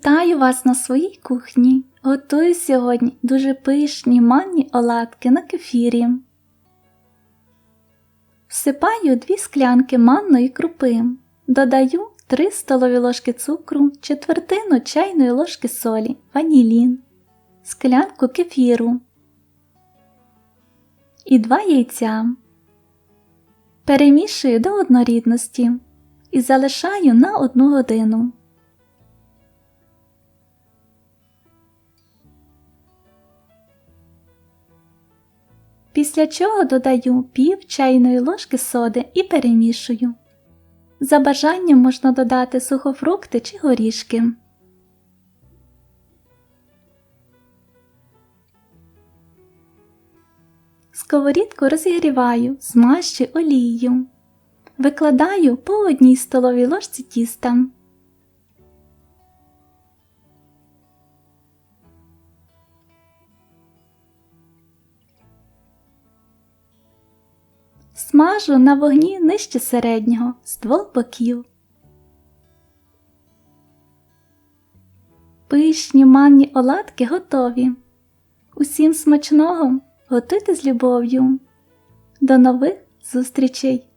Вітаю вас на своїй кухні. Готую сьогодні дуже пишні манні оладки на кефірі. Всипаю 2 склянки манної крупи. Додаю 3 столові ложки цукру, четвертину чайної ложки солі, ванілін, склянку кефіру і 2 яйця. Перемішую до однорідності і залишаю на 1 годину. Після чого додаю пів чайної ложки соди і перемішую. За бажанням можна додати сухофрукти чи горішки. Сковорідку розігріваю, змащу олією. Викладаю по одній столовій ложці тіста. Смажу на вогні нижче середнього з двох боків. Пишні манні оладки готові. Усім смачного готуйте з любов'ю. До нових зустрічей!